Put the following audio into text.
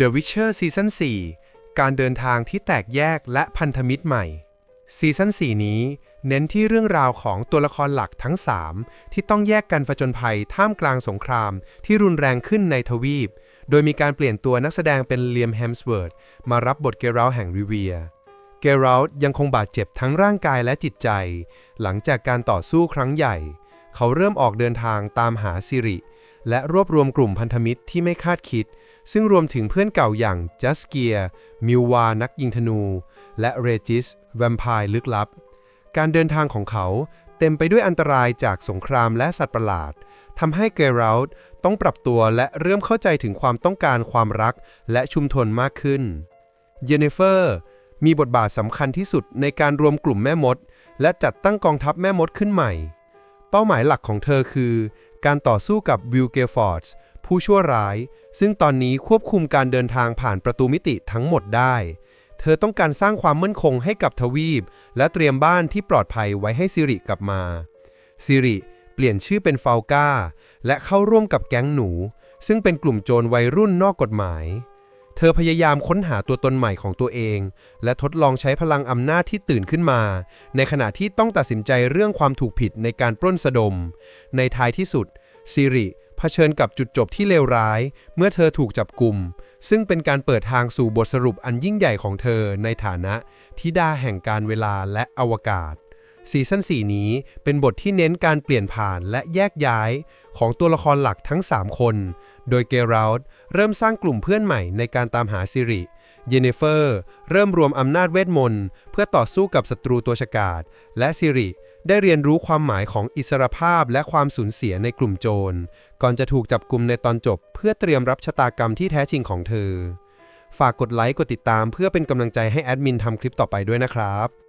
The Witcher ซีซั่น4การเดินทางที่แตกแยกและพันธมิตรใหม่ ซีซั่น4 นี้เน้นที่เรื่องราวของตัวละครหลักทั้ง 3 ที่ต้องแยกกันผจญภัยท่ามกลางสงครามที่รุนแรงขึ้นในทวีป โดยมีการเปลี่ยนตัวนักแสดงเป็นเลียมแฮมสเวิร์ดมารับบทเกราแห่งริเวีย เกราลยังคงบาดเจ็บทั้งร่างกายและจิตใจ หลังจากการต่อสู้ครั้งใหญ่ เขาเริ่มออกเดินทางตามหาซิริ และรวบรวมกลุ่มพันธมิตรที่ไม่คาดคิด ซึ่งรวมถึงเพื่อนเก่าอย่างจัสเกียมิววานักยิงธนู และเรจิสแวมไพร์ลึกลับ การเดินทางของเขาเต็มไปด้วยอันตรายจากสงครามและสัตว์ประหลาดทำให้เกราลด์ต้องปรับตัวและเริ่มเข้าใจถึงความต้องการความรักและชุมทนมากขึ้น เยเนเฟอร์มีบทบาทสำคัญที่สุดในการรวมกลุ่มแม่มด และจัดตั้งกองทัพแม่มดขึ้นใหม่ เป้าหมายหลักของเธอคือ การต่อสู้กับวิลเกฟอร์ดผู้ชั่วร้าย ซึ่งตอนนี้ควบคุมการเดินทางผ่านประตูมิติทั้งหมดได้ เธอต้องการสร้างความมั่นคงให้กับทวีป และเตรียมบ้านที่ปลอดภัยไว้ให้ซิริกลับมาซิริเปลี่ยนชื่อเป็นฟาลกาและเข้าร่วมกับแก๊งหนู ซึ่งเป็นกลุ่มโจรวัยรุ่นนอกกฎหมาย เธอพยายามค้นหาตัวตนใหม่ของตัวเอง และทดลองใช้พลังอำนาจที่ตื่นขึ้นมา ในขณะที่ต้องตัดสินใจเรื่องความถูกผิดในการปล้นสะดม ในท้ายที่สุด ซิริเผชิญกับจุดจบที่เลวร้าย เมื่อเธอถูกจับกลุ่ม ซึ่งเป็นการเปิดทางสู่บทสรุปอันยิ่งใหญ่ของเธอในฐานะทิดาแห่งการเวลาและอวกาศซีซั่น4 นี้เป็นบทที่เน้นการเปลี่ยนผ่านและแยกย้ายของตัวละครหลักทั้ง 3 คน โดยเกราลด์เริ่มสร้างกลุ่มเพื่อนใหม่ในการตามหาซิริ เยเนเฟอร์เริ่มรวมอำนาจเวทมนต์เพื่อต่อสู้กับศัตรูตัวฉกาจและซิริได้เรียนรู้ความหมายของอิสรภาพและความสูญเสียในกลุ่มโจร ก่อนจะถูกจับกลุ่มในตอนจบ เพื่อเตรียมรับชะตากรรมที่แท้จริงของเธอ ฝากกดไลค์กดติดตามเพื่อเป็นกำลังใจให้แอดมินทำคลิปต่อไปด้วยนะครับ